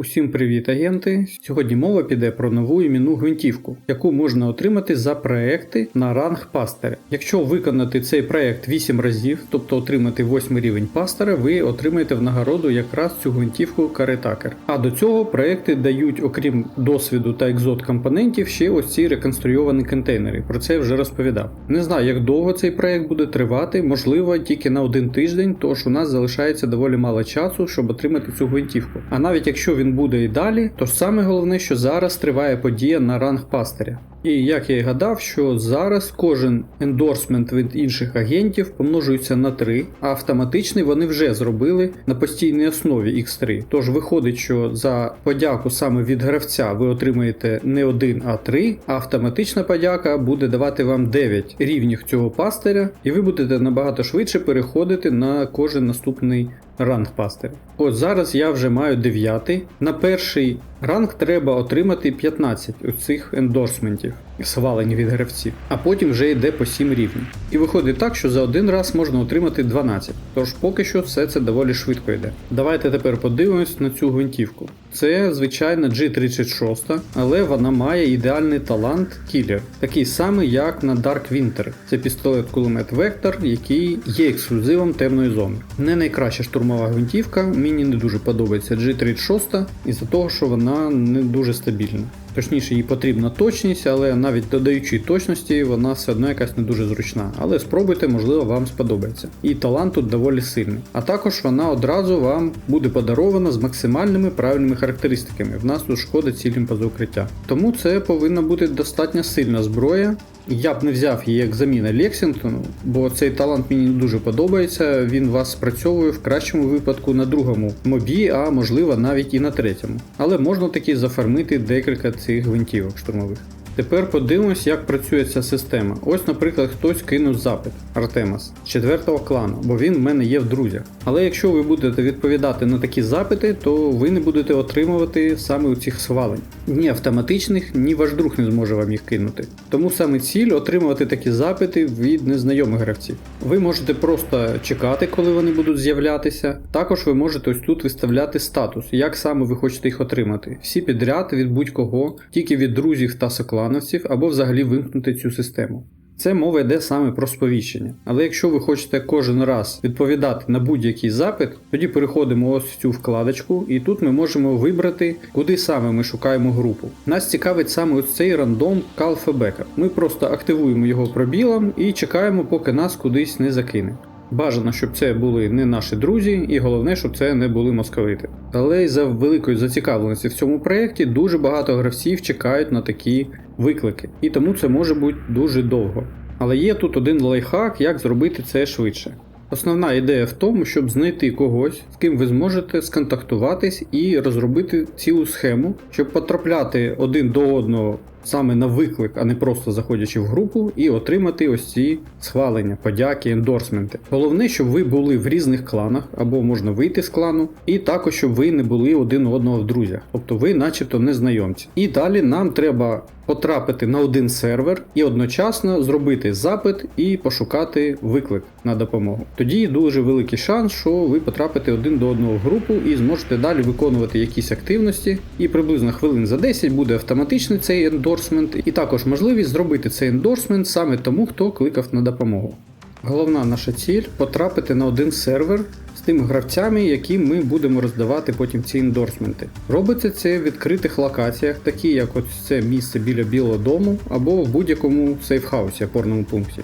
Усім привіт, агенти! Сьогодні мова піде про нову іменну гвинтівку, яку можна отримати за проекти на ранг пастера. Якщо виконати цей проект 8 разів, тобто отримати 8 рівень пастера, ви отримаєте в нагороду якраз цю гвинтівку Каретакер. А до цього проекти дають, окрім досвіду та екзот компонентів, ще ось ці реконструйовані контейнери. Про це я вже розповідав. Не знаю, як довго цей проект буде тривати, можливо, тільки на один тиждень, тож у нас залишається доволі мало часу, щоб отримати цю гвинтівку. А навіть якщо він буде і далі, то ж саме головне, що зараз триває подія на ранг пастиря. І як я і гадав, що зараз кожен ендорсмент від інших агентів помножується на 3, а автоматичний вони вже зробили на постійній основі X3. Тож виходить, що за подяку саме від гравця ви отримаєте не 1, а 3, а автоматична подяка буде давати вам 9 рівнів цього пастиря, і ви будете набагато швидше переходити на кожен наступний ранг пастиря. От зараз я вже маю 9. На перший ранг треба отримати 15 оцих ендорсментів, схвалені від гравців, а потім вже йде по 7 рівнів. І виходить так, що за один раз можна отримати 12. Тож поки що все це доволі швидко йде. Давайте тепер подивимось на цю гвинтівку. Це звичайна G36, але вона має ідеальний талант кілер, такий самий, як на Dark Winter. Це пістолет кулемет Vector, який є ексклюзивом темної зони. Не найкраща штурмова гвинтівка, мені не дуже подобається G36 із-за того, що вона не дуже стабільна. Точніше, їй потрібна точність, але навіть додаючи точності, вона все одно якась не дуже зручна. Але спробуйте, можливо, вам сподобається. І талант тут доволі сильний. А також вона одразу вам буде подарована з максимальними правильними характеристиками. В нас тут шкода цілім поза укриття. Тому це повинна бути достатньо сильна зброя. Я б не взяв її як заміна Лексінгтону, бо цей талант мені дуже подобається. Він вас спрацьовує в кращому випадку на другому мобі, а можливо навіть і на третьому. Але можна таки зафармити декілька цих гвинтівок штурмових. Тепер подивимось, як працює ця система. Ось, наприклад, хтось кинув запит Артемас з 4 клану, бо він в мене є в друзях. Але якщо ви будете відповідати на такі запити, то ви не будете отримувати саме у цих схвалень. Ні автоматичних, ні ваш друг не зможе вам їх кинути. Тому саме ціль отримувати такі запити від незнайомих гравців. Ви можете просто чекати, коли вони будуть з'являтися. Також ви можете ось тут виставляти статус, як саме ви хочете їх отримати. Всі підряд від будь-кого, тільки від друзів та соклановців, або взагалі вимкнути цю систему. Це мова йде саме про сповіщення. Але якщо ви хочете кожен раз відповідати на будь-який запит, тоді переходимо ось в цю вкладочку, і тут ми можемо вибрати, куди саме ми шукаємо групу. Нас цікавить саме ось цей рандом Калфебека. Ми просто активуємо його пробілом і чекаємо, поки нас кудись не закине. Бажано, щоб це були не наші друзі, і головне, щоб це не були московити. Але й за великої зацікавленості в цьому проєкті дуже багато гравців чекають на такі виклики, і тому це може бути дуже довго. Але є тут один лайфхак, як зробити це швидше. Основна ідея в тому, щоб знайти когось, з ким ви зможете сконтактуватись і розробити цілу схему, щоб потрапляти один до одного саме на виклик, а не просто заходячи в групу, і отримати ось ці схвалення, подяки, ендорсменти. Головне, щоб ви були в різних кланах, або можна вийти з клану, і також, щоб ви не були один у одного в друзях, тобто ви, начебто, незнайомці. І далі нам треба потрапити на один сервер і одночасно зробити запит і пошукати виклик на допомогу. Тоді дуже великий шанс, що ви потрапите один до одного в групу і зможете далі виконувати якісь активності. І приблизно хвилин за 10 буде автоматичний цей ендорсмент, і також можливість зробити цей ендорсмент саме тому, хто кликав на допомогу. Головна наша ціль потрапити на один сервер з тими гравцями, яким ми будемо роздавати потім ці ендорсменти. Робиться це в відкритих локаціях, такі як ось це місце біля Білого дому або в будь-якому сейфхаусі, опорному пункті.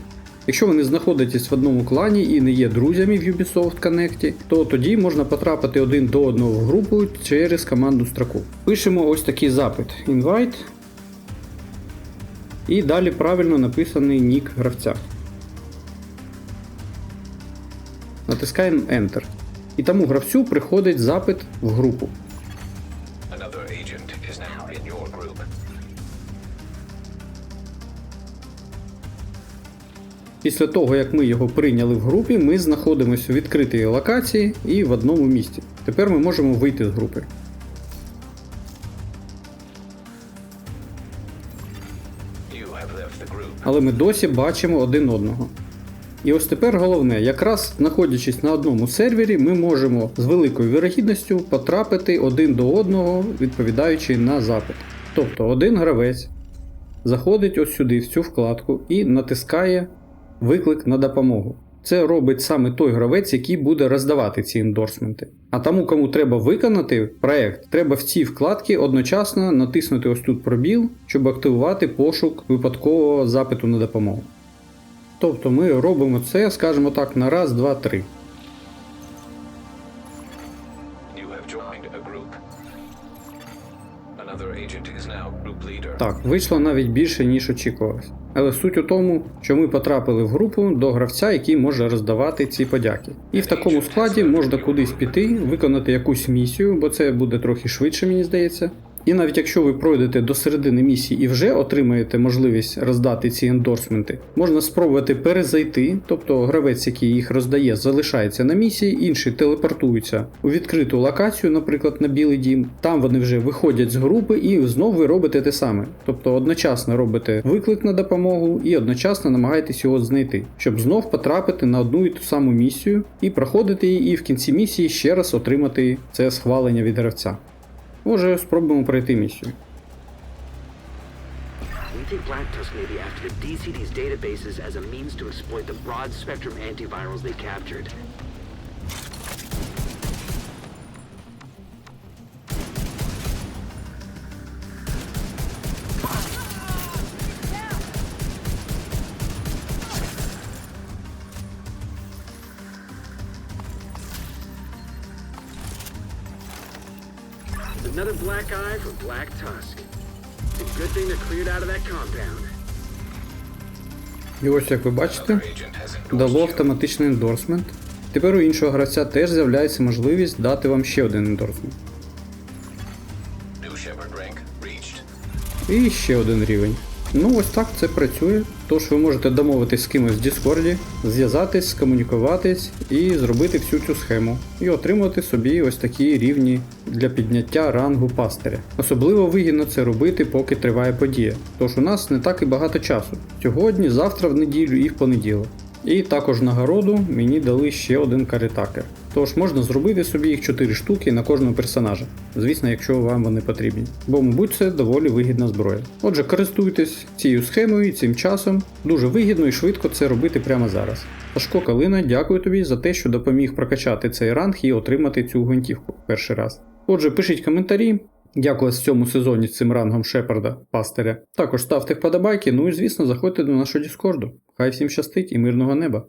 Якщо ви знаходитесь в одному клані і не є друзями в Ubisoft Connect, то тоді можна потрапити один до одного в групу через команду строку. Пишемо ось такий запит invite. І далі правильно написаний нік гравця. Натискаємо Enter. І тому гравцю приходить запит в групу. Після того, як ми його прийняли в групі, ми знаходимося у відкритій локації і в одному місці. Тепер ми можемо вийти з групи. Але ми досі бачимо один одного. І ось тепер головне, якраз знаходячись на одному сервері, ми можемо з великою вірогідністю потрапити один до одного, відповідаючи на запит. Тобто один гравець заходить ось сюди, в цю вкладку, і натискає виклик на допомогу. Це робить саме той гравець, який буде роздавати ці ендорсменти. А тому, кому треба виконати проект, треба в цій вкладці одночасно натиснути ось тут пробіл, щоб активувати пошук випадкового запиту на допомогу. Тобто ми робимо це, скажімо так, на раз, два, три. Так, вийшло навіть більше, ніж очікувалось. Але суть у тому, що ми потрапили в групу до гравця, який може роздавати ці подяки. І в такому складі можна кудись піти, виконати якусь місію, бо це буде трохи швидше, мені здається. І навіть якщо ви пройдете до середини місії і вже отримаєте можливість роздати ці ендорсменти, можна спробувати перезайти, тобто гравець, який їх роздає, залишається на місії, інші телепортуються у відкриту локацію, наприклад, на Білий Дім. Там вони вже виходять з групи і знову ви робите те саме. Тобто одночасно робите виклик на допомогу і одночасно намагаєтесь його знайти, щоб знов потрапити на одну і ту саму місію і проходити її, і в кінці місії ще раз отримати це схвалення від гравця. Може, спробуємо пройти місію. We think Black Tusk may be after the DCD's databases as a means to exploit the broad spectrum antivirals they captured. Another black eye for Black Tusk. It's a good thing they're cleared out of that compound. І ось як ви бачите, дало автоматичний ендорсмент. Тепер у іншого гравця теж з'являється можливість дати вам ще один ендорсмент. New Shepard rank reached. І ще один рівень. Ну ось так це працює. Тож ви можете домовитись з кимось в Діскорді, зв'язатись, скомунікуватись і зробити всю цю схему. І отримати собі ось такі рівні для підняття рангу пастиря. Особливо вигідно це робити, поки триває подія. Тож у нас не так і багато часу. Сьогодні, завтра в неділю і в понеділок. І також нагороду мені дали ще один каретакер. Тож можна зробити собі їх 4 штуки на кожного персонажа. Звісно, якщо вам вони потрібні. Бо, мабуть, це доволі вигідна зброя. Отже, користуйтесь цією схемою і цим часом. Дуже вигідно і швидко це робити прямо зараз. Сашко Калина, дякую тобі за те, що допоміг прокачати цей ранг і отримати цю гвинтівку перший раз. Отже, пишіть коментарі. Як у в цьому сезоні з цим рангом Шепарда, пастиря. Також ставте вподобайки, ну і звісно заходьте до нашого Діскорду. Хай всім щастить і мирного неба.